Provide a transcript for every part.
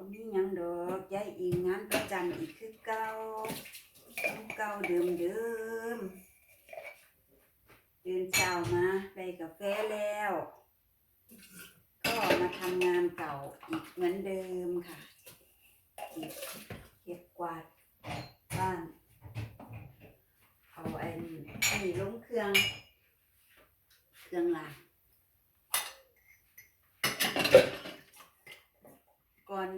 บ่มีหยังดอกย้ายอิงงานประจำอีกคือเก่าเก่าเดิมเดิมๆตื่นเช้ามาได้กาแฟแล้ว ก็มาทำงานเก่าอีกเหมือนเดิมค่ะเก็บเก็บกวาดบ้านเอาไอ้นี่ลงเครื่อง เครื่องล้างก่อน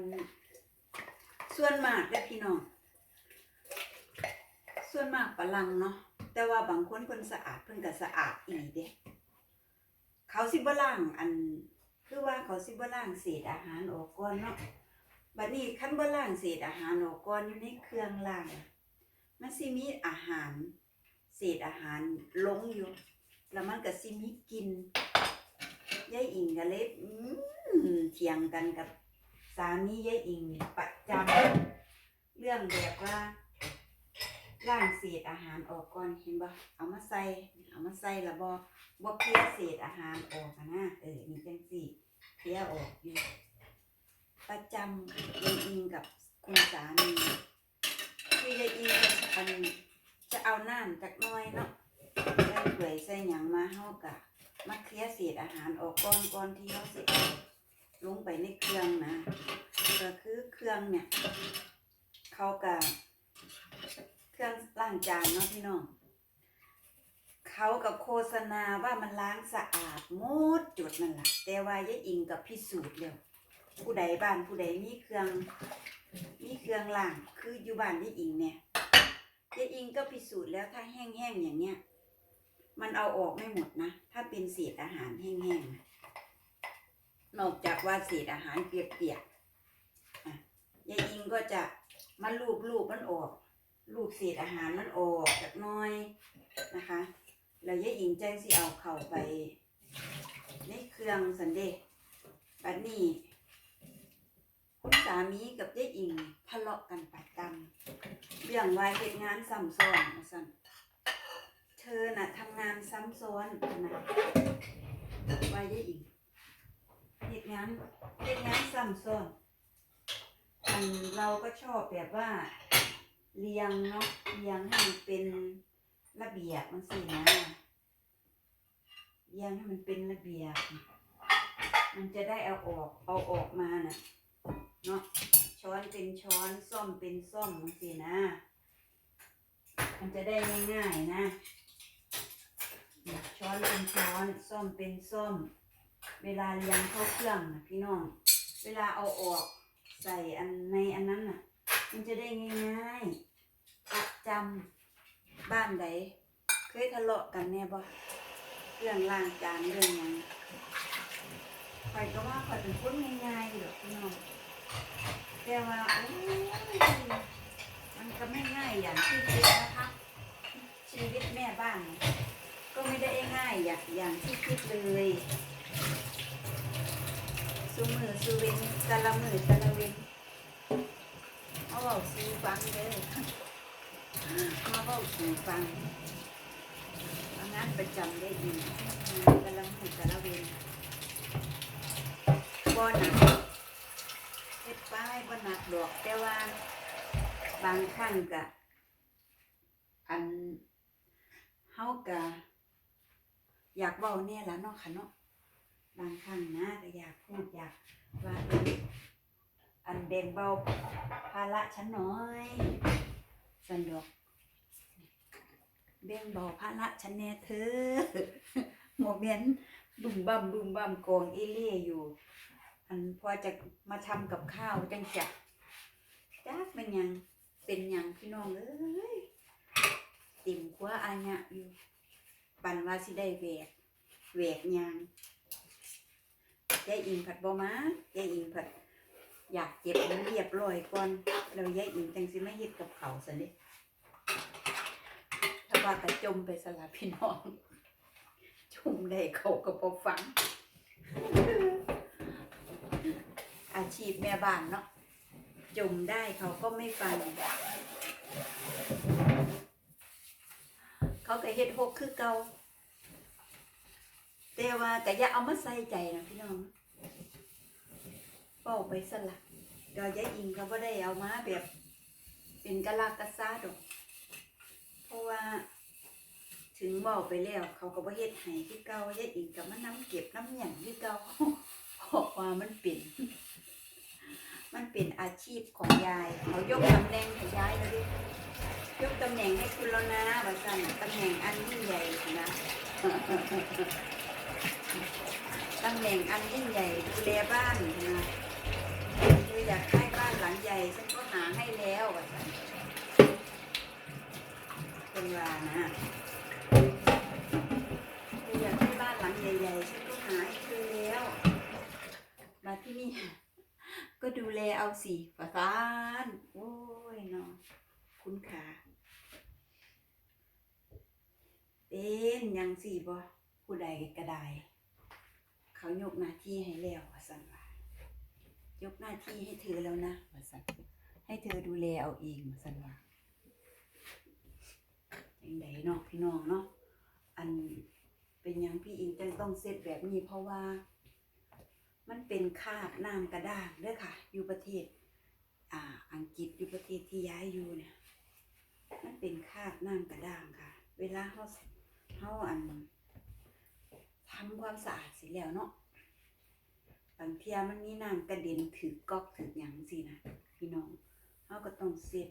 ส่วนมากเด้พี่น้อง ส่วนมากปะลังเนาะ แต่ว่าบางคนเพิ่นสะอาดเพิ่นก็สะอาดอีเด้เขาสิบ่ล้างอันคือว่าเขาสิบ่ล้างเศษอาหารออกก่อนเนาะบัดนี้คันบ่ล้างเศษอาหารออกก่อนอยู่ในเครื่องล้าง มันสิมีอาหาร เศษอาหารลงอยู่ แล้วมันก็สิมีกินยายอิงก็เลยอืมเถียงกันกับามียายอิงประจำเรื่องแบบว่าล้างเศษอาหารออกก่อนเห็นบ่เอามาใส่เอามาใส่ล้วบ่บ่เคลียเศษอาหารออกนะเออนี่จังซี่เคลียออกอยู่ประจำยายอิงกับคุณสามีคือยายอิงจะอันจะเอาน้ำจากน้อยเนาะใส่เปื่อยใส่หยังมาเฮากะมาเคลียร์เศษอาหารออกก่อนก่อนที่เราสิเอา ลงไปในเครื่องนะก็คือเครื่องเนี่ย เขากะเครื่องล้างจานเนาะพี่น้องเขากับโฆษณาว่ามันล้างสะอาดหมดจุดนั่นแหละแต่ว่ายายอิงกับพิสูจน์แล้วผู้ใดบ้านผู้ใดมีเครื่องมีเครื่องล้างคืออยู่บ้านยายอิงเนี่ยยายอิงก็พิสูจน์แล้วถ้าแห้งๆอย่างเนี้ยมันเอาออกไม่หมดนะ ถ้าเป็นเศษอาหารแห้งๆ นอกจากว่าเศษอาหารเปียกๆยายอิงก็จะมาลูบลูบมันออก ลูบเศษอาหารมันออกจากน้อยนะคะ แล้วยายอิงแจ้งสิเอาเข้าไปในเครื่องสันเดะบัดนี้คุณสามีกับยายอิงทะเลาะกันประจำเรื่องวายเหตุงานซ้ำซ้อนว่าซั่นเธอน่ะทำงานซ้ำซ้อนนะวายยายอิง เหตุงานเหตุงานซ้ำซ้อนอันเราก็ชอบแบบว่าเรียงเนาะเรียงให้มันเป็นระเบียบมันสินะเรียงให้มันเป็นระเบียบ มันจะได้เอาออกเอาออกมาน่ะเนาะช้อนเป็นช้อนซ่อมเป็นซ่อมมันสินะ มันจะได้ง่ายๆนะ ช้อนเป็นช้อนซ่อมเป็นซ่อม เวลาเรียงเข้าเครื่องนะพี่น้อง เวลาเอาออกใส่อันในอันนั้นน่ะ มันจะได้ง่ายๆประจำบ้านใดเคยทะเลาะกันแน่บ่เรื่องล้างจานเรื่องยังข่อยก็ว่าข่อยเป็นคนง่ายๆอยู่พี่น้องแต่ว่าโอ้ยมันก็ไม่ง่ายอย่างที่คิดนะคะชีวิตแม่บ้านก็ไม่ได้ง่ายอย่างอย่างที่คิดเลย สูมือสูเวนกะละมือกะละเวนมาบอกสูฟังเลยมาบอกสูฟังงานประจำได้ดีกะละมือกะละเวนบ่หนักเฮ็ดป้ายบ่หนักดอกแต่ว่าบางครั้งก็อันเฮาก็อยากเว้าเนี่ยล่ะเนาะค่ะเนาะ บางครั้งนะก็อยากพูดอยากว่าอันแบ่งเบาภาระฉันหน่อยสันดอกแบ่งเบาภาระฉันแน่เธอหมกเมียนบุ่มบั่มบุ่มบั่มโกงอีเล่อยู่ อันพอจะมาทำกับข้าวจังจะจักเป็นยังเป็นยังพี่น้องเอ้ยติ่มขัวอาญะอยู่ปันว่าสิได้แหวกแหวกยัง ยายอิงผัดบ่มายายอิงผัด อยากเก็บมันเรียบร้อยก่อนแล้วยายอิงจังสิไม่เฮ็ดกับเขาวซะเด้ถ้าว่ากระจมไปสละพี่น้อง จุ่มได้เขาก็บ่ฟัง อาชีพแม่บ้านเนาะจุ่มได้เขาก็ไม่ฟัง เขาก็เฮ็ดหกคือเก่าแต่ว่าก็อย่าเอามาใส่ใจนะพี่น้อง เป้าไปสละก็ยายอิงก็บ่ได้เอามาแบบ เป็นกะลากกะซาดอก เพราะว่า ถึงบอกไปแล้ว เขาก็บ่เฮ็ดให้คือเก่ายายอิงก็มานํเก็บน้ำหยังคือเก่าเพราะว่ามันเป็น มันเป็นอาชีพของยาย เขายกตำแหน่งให้ยายแล้วดิยกตำแหน่งให้คุณแล้วนะว่าซั่นตำแหน่งอันยิ่งใหญ่นะตำแหน่งอันยิ่งใหญ่ดูแลบ้านนะ อยากให้บ้านหลังใหญ่ฉันก็หาให้แล้วว่าซั่นเป็นว่านะอยากให้บ้านหลังใหญ่ๆฉันก็หาให้เธอแล้ว มาที่นี่ ก็ดูแลเอาสิประสานโอ้ยเนาะคุณขาเป็นยังสี่บ่ผู้ใดก็ได้ เขายกหน้าที่ให้แล้วว่าสันว่า ยกหน้าที่ให้เธอแล้วนะว่าสันให้เธอดูแลเอาเองว่าสันว่าอย่างไดเนาะพี่น้องเนาะอันเป็นหยังพี่อิงจังต้องเซตแบบนี้เพราะว่า มันเป็นคาบน้ำกระด้างเด้อค่ะ อยู่ประเทศ อ่า อังกฤษอยู่ประเทศที่ย้ายอยู่เนี่ยมันเป็นคาบน้ำกระด้างค่ะ เวลาเขาเขาอันทำความสะอาดเสิแล้วเนาะ บางเทียมันมีน้ำกระเด็นถือก๊อกถือหยังสินะพี่น้องเขาก็ต้องเสร็จ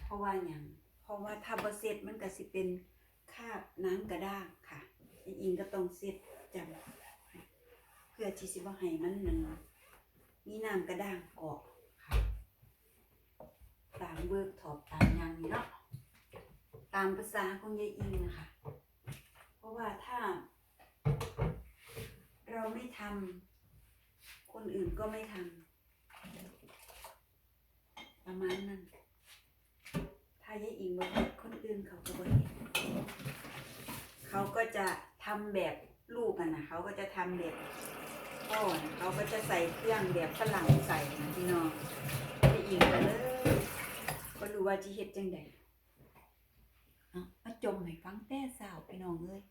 เพราะว่าอย่างเพราะว่าถ้าบ่เสร็จมันก็สิเป็นคาบน้ำกระด้างค่ะอีอิงก็ต้องเสร็จจำเพื่อที่สิบ่ให้มันนั่นมีน้ำกระด้างเกาะค่ะตามเบิกถอบตามหยังนี่เนาะตามภาษาของยายอิงนะคะ เพราะว่าถ้าเราไม่ทำ คนอื่นก็ไม่ทำประมาณนั้น ถ้ายายอิงบ่เฮ็ดคนอื่นเขาก็บ่เฮ็ดเขาก็จะทำแบบลูกอะนะเขาก็จะทำแบบพ่อนะเขาก็จะใส่เครื่องแบบฝรั่งใส่นะพี่น้องไปอิงกันเลยก็รู้ว่าจีเฮ็ดจังใดอะมาจมให้ฟังแต่สาวพี่น้องเลย